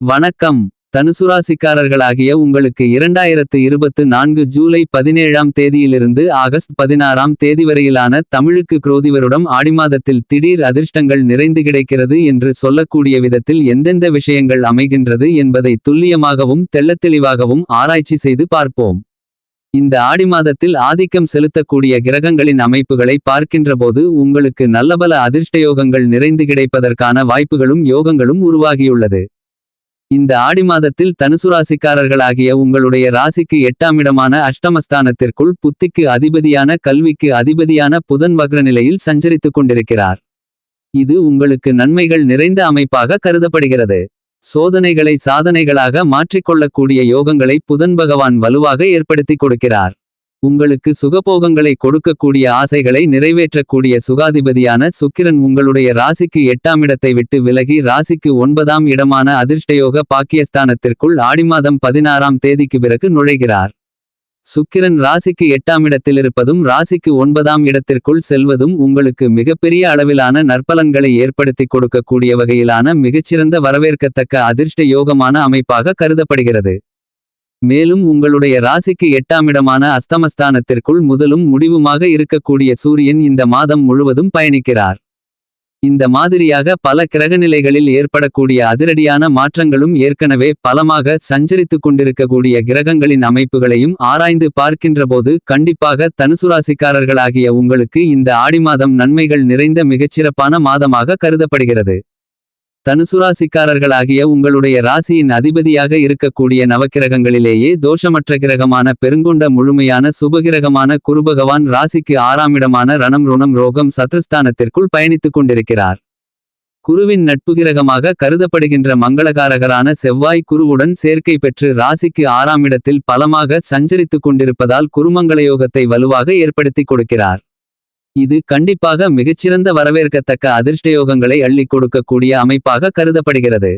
வணக்கம். தனுசுராசிக்காரர்களாகிய உங்களுக்கு இரண்டாயிரத்து இருபத்து நான்கு ஜூலை பதினேழாம் தேதியிலிருந்து ஆகஸ்ட் பதினாறாம் தேதி வரையிலான தமிழுக்கு குரோதிவருடம் ஆடி ஆடிமாதத்தில் திடீர் அதிர்ஷ்டங்கள் நிறைந்து கிடைக்கிறது என்று சொல்லக்கூடிய விதத்தில் எந்தெந்த விஷயங்கள் அமைகின்றது என்பதை துல்லியமாகவும் தெள்ளத்தெளிவாகவும் ஆராய்ச்சி செய்து பார்ப்போம். இந்த ஆடி மாதத்தில் ஆதிக்கம் செலுத்தக்கூடிய கிரகங்களின் அமைப்புகளை பார்க்கின்றபோது உங்களுக்கு நல்லபல அதிர்ஷ்டயோகங்கள் நிறைந்து கிடைப்பதற்கான வாய்ப்புகளும் யோகங்களும் உருவாகியுள்ளது. இந்த ஆடி மாதத்தில் தனுசுராசிக்காரர்களாகிய உங்களுடைய ராசிக்கு எட்டாம் இடமான அஷ்டமஸ்தானத்திற்குள் புத்திக்கு அதிபதியான கல்விக்கு அதிபதியான புதன் வக்ர நிலையில் சஞ்சரித்துக் கொண்டிருக்கிறார். இது உங்களுக்கு நன்மைகள் நிறைந்த அமைப்பாக கருதப்படுகிறது. சோதனைகளை சாதனைகளாக மாற்றிக்கொள்ளக்கூடிய யோகங்களை புதன் பகவான் வலுவாக ஏற்படுத்திக் கொடுக்கிறார். உங்களுக்கு சுகபோகங்களை கொடுக்கக்கூடிய ஆசைகளை நிறைவேற்றக்கூடிய சுகாதிபதியான சுக்கிரன் உங்களுடைய ராசிக்கு எட்டாம் இடத்தை விட்டு விலகி ராசிக்கு ஒன்பதாம் இடமான அதிர்ஷ்டயோக பாக்கியஸ்தானத்திற்குள் ஆடிமாதம் பதினாறாம் தேதிக்கு பிறகு நுழைகிறார். சுக்கிரன் ராசிக்கு எட்டாம் இடத்திலிருப்பதும் ராசிக்கு ஒன்பதாம் இடத்திற்குள் செல்வதும் உங்களுக்கு மிகப்பெரிய அளவிலான நற்பலன்களை ஏற்படுத்திக் கொடுக்கக்கூடிய வகையிலான மிகச்சிறந்த வரவேற்கத்தக்க அதிர்ஷ்ட யோகமான அமைப்பாக கருதப்படுகிறது. மேலும் உங்களுடைய ராசிக்கு எட்டாமிடமான அஸ்தமஸ்தானத்திற்குள் முதலும் முடிவுமாக இருக்கக்கூடிய சூரியன் இந்த மாதம் முழுவதும் பயணிக்கிறார். இந்த மாதிரியாக பல கிரகநிலைகளில் ஏற்படக்கூடிய அதிரடியான மாற்றங்களும் ஏற்கனவே பலமாக சஞ்சரித்துக் கொண்டிருக்கக்கூடிய கிரகங்களின் அமைப்புகளையும் ஆராய்ந்து பார்க்கின்றபோது கண்டிப்பாக தனுசுராசிக்காரர்களாகிய உங்களுக்கு இந்த ஆடி மாதம் நன்மைகள் நிறைந்த மிகச்சிறப்பான மாதமாக கருதப்படுகிறது. தனுசுராசிக்காரர்களாகிய உங்களுடைய ராசியின் அதிபதியாக இருக்கக்கூடிய நவக்கிரகங்களிலேயே தோஷமற்ற கிரகமான பெருங்கொண்ட முழுமையான சுபகிரகமான குருபகவான் ராசிக்கு ஆறாமிடமான ரணம் ருணம் ரோகம் சத்ருஸ்தானத்திற்குள் பயணித்துக் கொண்டிருக்கிறார். குருவின் நட்புகிரகமாக கருதப்படுகின்ற மங்களகாரகரான செவ்வாய் குருவுடன் சேர்க்கை பெற்று ராசிக்கு ஆறாமிடத்தில் பலமாக சஞ்சரித்துக் கொண்டிருப்பதால் குருமங்களயோகத்தை வலுவாக ஏற்படுத்திக் கொடுக்கிறார். இது கண்டிப்பாக மிகச்சிறந்த வரவேற்கத்தக்க அதிர்ஷ்டயோகங்களை அள்ளிக் கொடுக்கக்கூடிய அமைப்பாக கருதப்படுகிறது.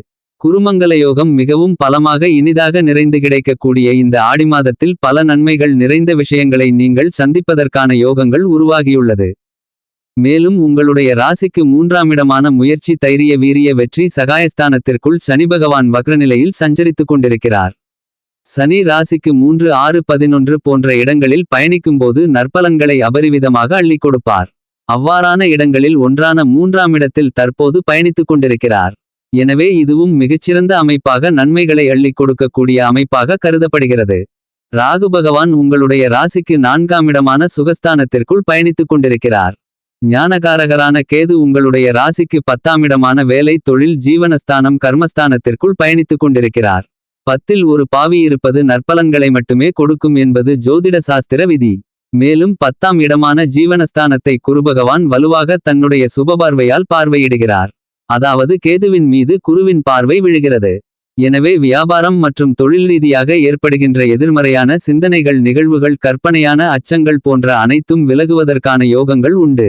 குருமங்கல யோகம் மிகவும் பலமாக இனிதாக நிறைந்து கிடைக்கக்கூடிய இந்த ஆடி மாதத்தில் பல நன்மைகள் நிறைந்த விஷயங்களை நீங்கள் சந்திப்பதற்கான யோகங்கள் உருவாகியுள்ளது. மேலும் உங்களுடைய ராசிக்கு மூன்றாமிடமான முயற்சி தைரிய வீரிய வெற்றி சகாயஸ்தானத்திற்குள் சனி பகவான் வக்ரநிலையில் சஞ்சரித்துக் கொண்டிருக்கிறார். சனி ராசிக்கு மூன்று ஆறு பதினொன்று போன்ற இடங்களில் பயணிக்கும்போது நற்பலன்களை அபரிவிதமாக அள்ளிக் கொடுப்பார். அவ்வாறான இடங்களில் ஒன்றான மூன்றாம் இடத்தில் தற்போது பயணித்துக் கொண்டிருக்கிறார். எனவே இதுவும் மிகச்சிறந்த அமைப்பாக நன்மைகளை அள்ளிக் கொடுக்கக்கூடிய அமைப்பாக கருதப்படுகிறது. ராகு பகவான் உங்களுடைய ராசிக்கு நான்காம் இடமான சுகஸ்தானத்திற்குள் பயணித்துக் கொண்டிருக்கிறார். ஞானகாரகரான கேது உங்களுடைய ராசிக்கு பத்தாம் இடமான வேலை தொழில் ஜீவனஸ்தானம் கர்மஸ்தானத்திற்குள் பயணித்துக் கொண்டிருக்கிறார். பத்தில் ஒரு பாவி இருப்பது நற்பலன்களை மட்டுமே கொடுக்கும் என்பது ஜோதிட சாஸ்திர விதி. மேலும் பத்தாம் இடமான ஜீவனஸ்தானத்தை குருபகவான் வலுவாக தன்னுடைய சுபபார்வையால் பார்வையிடுகிறார். அதாவது கேதுவின் மீது குருவின் பார்வை விழுகிறது. எனவே வியாபாரம் மற்றும் தொழில் ரீதியாக ஏற்படுகின்ற எதிர்மறையான சிந்தனைகள் நிகழ்வுகள் கற்பனையான அச்சங்கள் போன்ற அனைத்தும் விலகுவதற்கான யோகங்கள் உண்டு.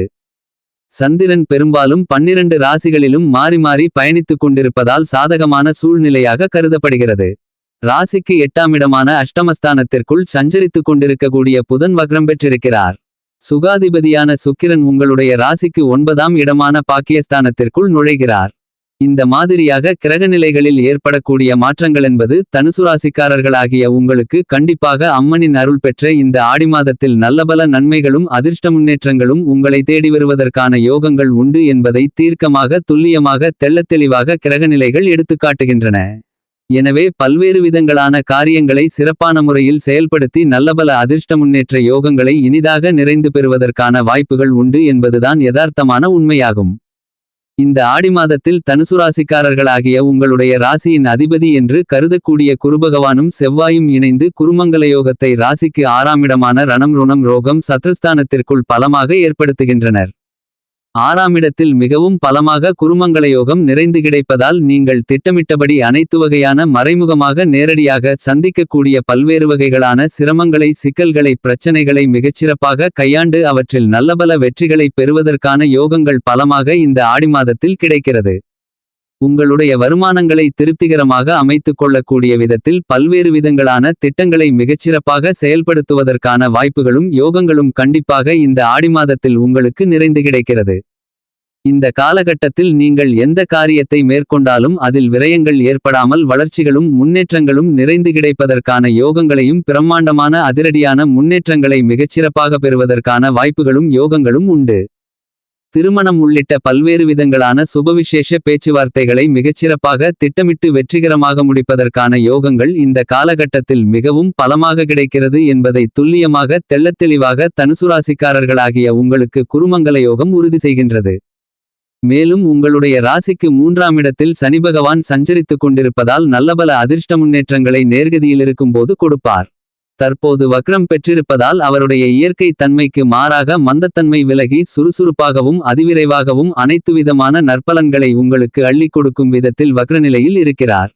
சந்திரன் பெரும்பாலும் பன்னிரண்டு ராசிகளிலும் மாறி மாறி பயணித்துக் கொண்டிருப்பதால் சாதகமான சூழ்நிலையாக கருதப்படுகிறது. ராசிக்கு எட்டாம் இடமான அஷ்டமஸ்தானத்திற்குள் சஞ்சரித்துக் கொண்டிருக்கக்கூடிய புதன் வக்ரம் பெற்றிருக்கிறார். சுகாதிபதியான சுக்கிரன் உங்களுடைய ராசிக்கு ஒன்பதாம் இடமான பாக்கியஸ்தானத்திற்குள் நுழைகிறார். இந்த மாதிரியாக கிரகநிலைகளில் ஏற்படக்கூடிய மாற்றங்களென்பது தனுசுராசிக்காரர்களாகிய உங்களுக்கு கண்டிப்பாக அம்மனின் அருள் பெற்ற இந்த ஆடிமாதத்தில் நல்லபல நன்மைகளும் அதிர்ஷ்ட முன்னேற்றங்களும் உங்களை தேடி வருவதற்கான யோகங்கள் உண்டு என்பதை தீர்க்கமாக துல்லியமாக தெள்ளத்தெளிவாக கிரகநிலைகள் எடுத்துக்காட்டுகின்றன. எனவே பல்வேறு விதங்களான காரியங்களை சிறப்பான முறையில் செயல்படுத்தி நல்லபல அதிர்ஷ்ட முன்னேற்ற யோகங்களை இனிதாக நிறைந்து பெறுவதற்கான வாய்ப்புகள் உண்டு என்பதுதான் யதார்த்தமான உண்மையாகும். இந்த ஆடி மாதத்தில் தனுசுராசிக்காரர்களாகிய உங்களுடைய ராசியின் அதிபதி என்று கருதக்கூடிய குருபகவானும் செவ்வாயும் இணைந்து குருமங்கல யோகத்தை ராசிக்கு ஆறாமிடமான ரணம் ருணம் ரோகம் சத்ருஸ்தானத்திற்குள் பலமாக ஏற்படுத்துகின்றனர். ஆறாமிடத்தில் மிகவும் பலமாக குருமங்களயோகம் நிறைந்து கிடைப்பதால் நீங்கள் திட்டமிட்டபடி அனைத்து வகையான மறைமுகமாக நேரடியாக சந்திக்கக்கூடிய பல்வேறு வகைகளான சிரமங்களை சிக்கல்களை பிரச்சனைகளை மிகச்சிறப்பாக கையாண்டு அவற்றில் நல்லபல வெற்றிகளை பெறுவதற்கான யோகங்கள் பலமாக இந்த ஆடி மாதத்தில் கிடைக்கிறது. உங்களுடைய வருமானங்களை திருப்திகரமாக அமைத்துக் கொள்ளக்கூடிய விதத்தில் பல்வேறு விதங்களான திட்டங்களை மிகச்சிறப்பாக செயல்படுத்துவதற்கான வாய்ப்புகளும் யோகங்களும் கண்டிப்பாக இந்த ஆடி மாதத்தில் உங்களுக்கு நிறைந்து கிடைக்கிறது. இந்த காலகட்டத்தில் நீங்கள் எந்த காரியத்தை மேற்கொண்டாலும் அதில் விரயங்கள் ஏற்படாமல் வளர்ச்சிகளும் முன்னேற்றங்களும் நிறைந்து கிடைப்பதற்கான யோகங்களையும் பிரம்மாண்டமான அதிரடியான முன்னேற்றங்களை மிகச்சிறப்பாக பெறுவதற்கான வாய்ப்புகளும் யோகங்களும் உண்டு. திருமணம் உள்ளிட்ட பல்வேறு விதங்களான சுபவிசேஷ பேச்சுவார்த்தைகளை மிகச்சிறப்பாக திட்டமிட்டு வெற்றிகரமாக முடிப்பதற்கான யோகங்கள் இந்த காலகட்டத்தில் மிகவும் பலமாக கிடைக்கிறது என்பதை துல்லியமாக தெள்ளத்தெளிவாக தனுசுராசிக்காரர்களாகிய உங்களுக்கு குருமங்கல யோகம் உறுதி செய்கின்றது. மேலும் உங்களுடைய ராசிக்கு மூன்றாம் இடத்தில் சனிபகவான் சஞ்சரித்துக் கொண்டிருப்பதால் நல்லபல அதிர்ஷ்ட முன்னேற்றங்களை நேர்கதியில் இருக்கும்போது கொடுப்பார். தற்போது வக்ரம் பெற்றிருப்பதால் அவருடைய இயற்கை தன்மைக்கு மாறாக மந்தத்தன்மை விலகி சுறுசுறுப்பாகவும் அதிவிரைவாகவும் அனைத்துவிதமான நற்பலன்களை உங்களுக்கு அள்ளிக் கொடுக்கும் விதத்தில் வக்ரநிலையில் இருக்கிறார்.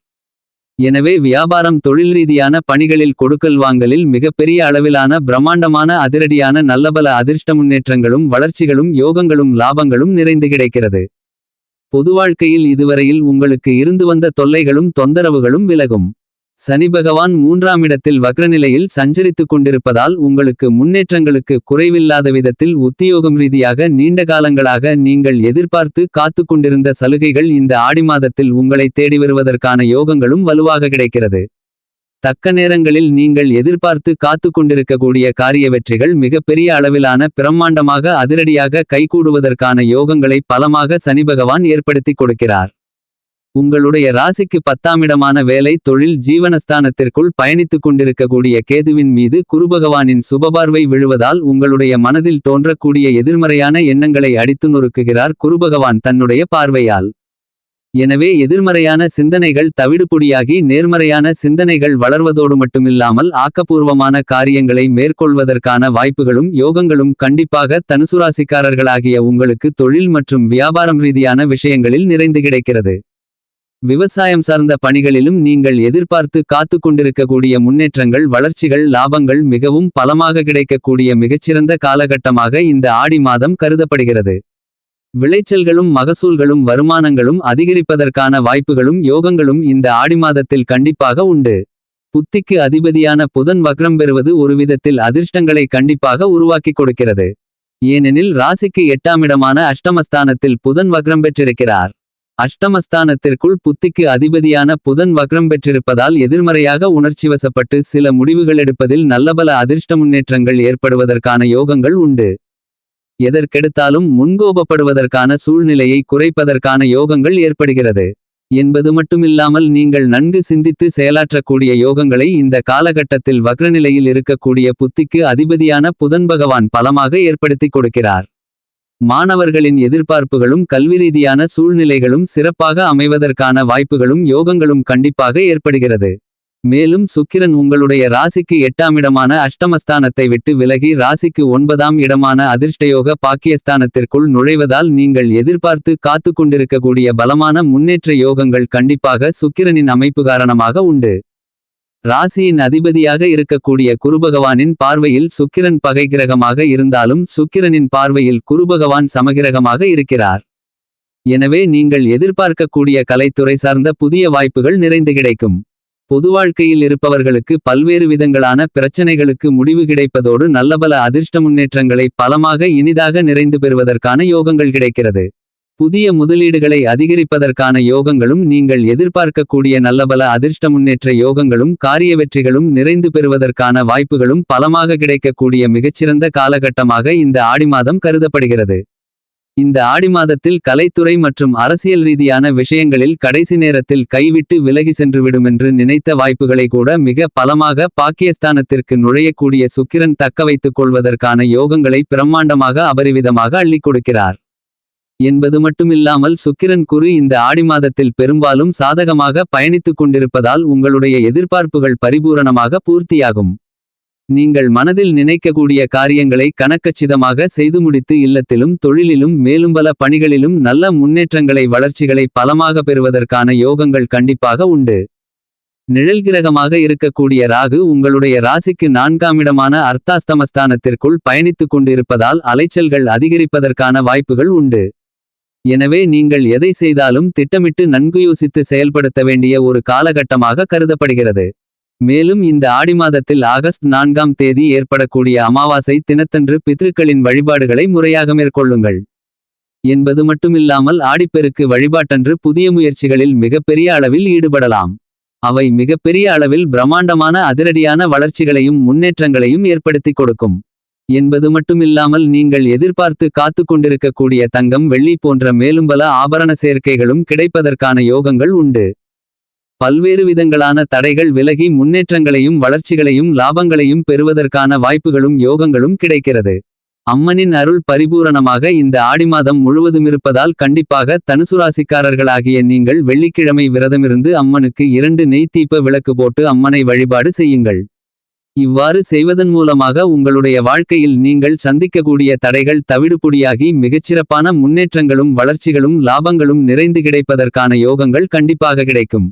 எனவே வியாபாரம் தொழில் ரீதியான பணிகளில் கொடுக்கல் வாங்கலில் மிகப்பெரிய அளவிலான பிரம்மாண்டமான அதிரடியான நல்லபல அதிர்ஷ்ட முன்னேற்றங்களும் வளர்ச்சிகளும் யோகங்களும் லாபங்களும் நிறைந்து கிடைக்கிறது. பொது வாழ்க்கையில் இதுவரையில் உங்களுக்கு இருந்து வந்த தொல்லைகளும் தொந்தரவுகளும் விலகும். சனி பகவான் மூன்றாம் இடத்தில் வக்ரநிலையில் சஞ்சரித்துக் கொண்டிருப்பதால் உங்களுக்கு முன்னேற்றங்களுக்கு குறைவில்லாத விதத்தில் உத்தியோகம் ரீதியாக நீண்ட காலங்களாக நீங்கள் எதிர்பார்த்து காத்து கொண்டிருந்த சலுகைகள் இந்த ஆடி மாதத்தில் உங்களை தேடி வருவதற்கான யோகங்களும் வலுவாக கிடைக்கிறது. தக்க நேரங்களில் நீங்கள் எதிர்பார்த்து காத்துக் கொண்டிருக்கக்கூடிய காரிய வெற்றிகள் மிகப்பெரிய அளவிலான பிரம்மாண்டமாக அதிரடியாக கைகூடுவதற்கான யோகங்களை பலமாக சனி பகவான் ஏற்படுத்திக் கொடுக்கிறார். உங்களுடைய ராசிக்கு பத்தாமிடமான வேலை தொழில் ஜீவனஸ்தானத்திற்குள் பயணித்துக் கொண்டிருக்கக்கூடிய கேதுவின் மீது குருபகவானின் சுபபார்வை விழுவதால் உங்களுடைய மனதில் தோன்றக்கூடிய எதிர்மறையான எண்ணங்களை அடித்து நொறுக்குகிறார் குருபகவான் தன்னுடைய பார்வையால். எனவே எதிர்மறையான சிந்தனைகள் தவிடுபொடியாகி நேர்மறையான சிந்தனைகள் வளர்வதோடு மட்டுமில்லாமல் ஆக்கப்பூர்வமான காரியங்களை மேற்கொள்வதற்கான வாய்ப்புகளும் யோகங்களும் கண்டிப்பாக தனுசுராசிக்காரர்களாகிய உங்களுக்கு தொழில் மற்றும் வியாபாரம் ரீதியான விஷயங்களில் நிறைந்து கிடைக்கிறது. விவசாயம் சார்ந்த பணிகளிலும் நீங்கள் எதிர்பார்த்து காத்து கொண்டிருக்கக்கூடிய முன்னேற்றங்கள் வளர்ச்சிகள் லாபங்கள் மிகவும் பலமாக கிடைக்கக்கூடிய மிகச்சிறந்த காலகட்டமாக இந்த ஆடி மாதம் கருதப்படுகிறது. விளைச்சல்களும் மகசூல்களும் வருமானங்களும் அதிகரிப்பதற்கான வாய்ப்புகளும் யோகங்களும் இந்த ஆடி மாதத்தில் கண்டிப்பாக உண்டு. புத்திக்கு அதிபதியான புதன் வக்ரம் பெறுவது ஒருவிதத்தில் அதிர்ஷ்டங்களை கண்டிப்பாக உருவாக்கிக் கொடுக்கிறது. ஏனெனில் ராசிக்கு எட்டாமிடமான அஷ்டமஸ்தானத்தில் புதன் வக்ரம் பெற்றிருக்கிறார். அஷ்டமஸ்தானத்திற்குள் புத்திக்கு அதிபதியான புதன் வக்ரம் பெற்றிருப்பதால் எதிர்மறையாக உணர்ச்சிவசப்பட்டு சில முடிவுகள் எடுப்பதில் நல்லபல அதிர்ஷ்ட முன்னேற்றங்கள் ஏற்படுவதற்கான யோகங்கள் உண்டு. எதற்கெடுத்தாலும் முன்கோபப்படுவதற்கான சூழ்நிலையை குறைப்பதற்கான யோகங்கள் ஏற்படுகிறது. என்பது மட்டுமில்லாமல் நீங்கள் நன்கு சிந்தித்து செயலாற்றக்கூடிய யோகங்களை இந்த காலகட்டத்தில் வக்ரநிலையில் இருக்கக்கூடிய புத்திக்கு அதிபதியான புதன் பகவான் பலமாக ஏற்படுத்திக் கொடுக்கிறார். மாணவர்களின் எதிர்பார்ப்புகளும் கல்வி ரீதியான சூழ்நிலைகளும் சிறப்பாக அமைவதற்கான வாய்ப்புகளும் யோகங்களும் கண்டிப்பாக ஏற்படுகிறது. மேலும் சுக்கிரன் உங்களுடைய ராசிக்கு எட்டாம் இடமான அஷ்டமஸ்தானத்தை விட்டு விலகி ராசிக்கு ஒன்பதாம் இடமான அதிர்ஷ்டயோக பாக்கியஸ்தானத்திற்குள் நுழைவதால் நீங்கள் எதிர்பார்த்து காத்து கொண்டிருக்கக்கூடிய பலமான முன்னேற்ற யோகங்கள் கண்டிப்பாக சுக்கிரனின் அமைப்பு காரணமாக உண்டு. ராசியின் அதிபதியாக இருக்கக்கூடிய குருபகவானின் பார்வையில் சுக்கிரன் பகை கிரகமாக இருந்தாலும் சுக்கிரனின் பார்வையில் குருபகவான் சமகிரகமாக இருக்கிறார். எனவே நீங்கள் எதிர்பார்க்கக்கூடிய கலைத்துறை சார்ந்த புதிய வாய்ப்புகள் நிறைந்து கிடைக்கும். பொது வாழ்க்கையில் இருப்பவர்களுக்கு பல்வேறு விதங்களான பிரச்சனைகளுக்கு முடிவு கிடைப்பதோடு நல்லபல அதிர்ஷ்ட முன்னேற்றங்களை பலமாக இனிதாக நிறைந்து பெறுவதற்கான யோகங்கள் கிடைக்கிறது. புதிய முதலீடுகளை அதிகரிப்பதற்கான யோகங்களும் நீங்கள் எதிர்பார்க்கக்கூடிய நல்லபல அதிர்ஷ்ட முன்னேற்ற யோகங்களும் காரிய வெற்றிகளும் நிறைந்து பெறுவதற்கான வாய்ப்புகளும் பலமாக கிடைக்கக்கூடிய மிகச்சிறந்த காலகட்டமாக இந்த ஆடி மாதம் கருதப்படுகிறது. இந்த ஆடி மாதத்தில் கலைத்துறை மற்றும் அரசியல் ரீதியான விஷயங்களில் கடைசி நேரத்தில் கைவிட்டு விலகி சென்றுவிடுமென்று நினைத்த வாய்ப்புகளை கூட மிக பலமாக பாகிஸ்தானத்திற்கு நுழையக்கூடிய சுக்கிரன் தக்கவைத்துக் கொள்வதற்கான யோகங்களை பிரம்மாண்டமாக அபரிவிதமாக அள்ளிக் கொடுக்கிறார். என்பது மட்டுமில்லாமல் சுக்கிரன் குரு இந்த ஆடி மாதத்தில் பெரும்பாலும் சாதகமாக பயணித்துக் கொண்டிருப்பதால் உங்களுடைய எதிர்பார்ப்புகள் பரிபூரணமாக பூர்த்தியாகும். நீங்கள் மனதில் நினைக்கக்கூடிய காரியங்களை கணக்கச்சிதமாக செய்து முடித்து இல்லத்திலும் தொழிலிலும் மேலும் பல பணிகளிலும் நல்ல முன்னேற்றங்களை வளர்ச்சிகளை பலமாக பெறுவதற்கான யோகங்கள் கண்டிப்பாக உண்டு. நிழல் கிரகமாக இருக்கக்கூடிய ராகு உங்களுடைய ராசிக்கு நான்காமிடமான அர்த்தாஸ்தமஸ்தானத்திற்குள் பயணித்துக் கொண்டிருப்பதால் அலைச்சல்கள் அதிகரிப்பதற்கான வாய்ப்புகள் உண்டு. எனவே நீங்கள் எதை செய்தாலும் திட்டமிட்டு நன்கு யோசித்து செயல்படுத்த வேண்டிய ஒரு காலகட்டமாக கருதப்படுகிறது மேலும் இந்த ஆடி மாதத்தில் ஆகஸ்ட் நான்காம் தேதி ஏற்படக்கூடிய அமாவாசை தினத்தன்று பித்ருக்களின் வழிபாடுகளை முறையாக மேற்கொள்ளுங்கள் என்பது மட்டுமில்லாமல் ஆடிப்பெருக்கு வழிபாட்டன்று புதிய முயற்சிகளில் மிகப்பெரிய அளவில் ஈடுபடலாம். அவை மிகப்பெரிய அளவில் பிரம்மாண்டமான அதிரடியான வளர்ச்சிகளையும் முன்னேற்றங்களையும் ஏற்படுத்திக் கொடுக்கும். என்பது மட்டுமில்லாமல் நீங்கள் எதிர்பார்த்து காத்துக் கொண்டிருக்கக்கூடிய தங்கம் வெள்ளி போன்ற மேலும் பல ஆபரண சேர்க்கைகளும் கிடைப்பதற்கான யோகங்கள் உண்டு. பல்வேறு விதங்களான தடைகள் விலகி முன்னேற்றங்களையும் வளர்ச்சிகளையும் லாபங்களையும் பெறுவதற்கான வாய்ப்புகளும் யோகங்களும் கிடைக்கிறது. அம்மனின் அருள் பரிபூரணமாக இந்த ஆடி மாதம் முழுவதுமிருப்பதால் கண்டிப்பாக தனுசுராசிக்காரர்களாகிய நீங்கள் வெள்ளிக்கிழமை விரதமிருந்து அம்மனுக்கு இரண்டு நெய் தீப விளக்கு போட்டு அம்மனை வழிபாடு செய்யுங்கள். இவ்வாறு செய்வதன் மூலமாக உங்களுடைய வாழ்க்கையில் நீங்கள் சந்திக்கக்கூடிய தடைகள் தவிடுபொடியாகி மிகச்சிறப்பான முன்னேற்றங்களும் வளர்ச்சிகளும் லாபங்களும் நிறைந்து கிடைப்பதற்கான யோகங்கள் கண்டிப்பாக கிடைக்கும்.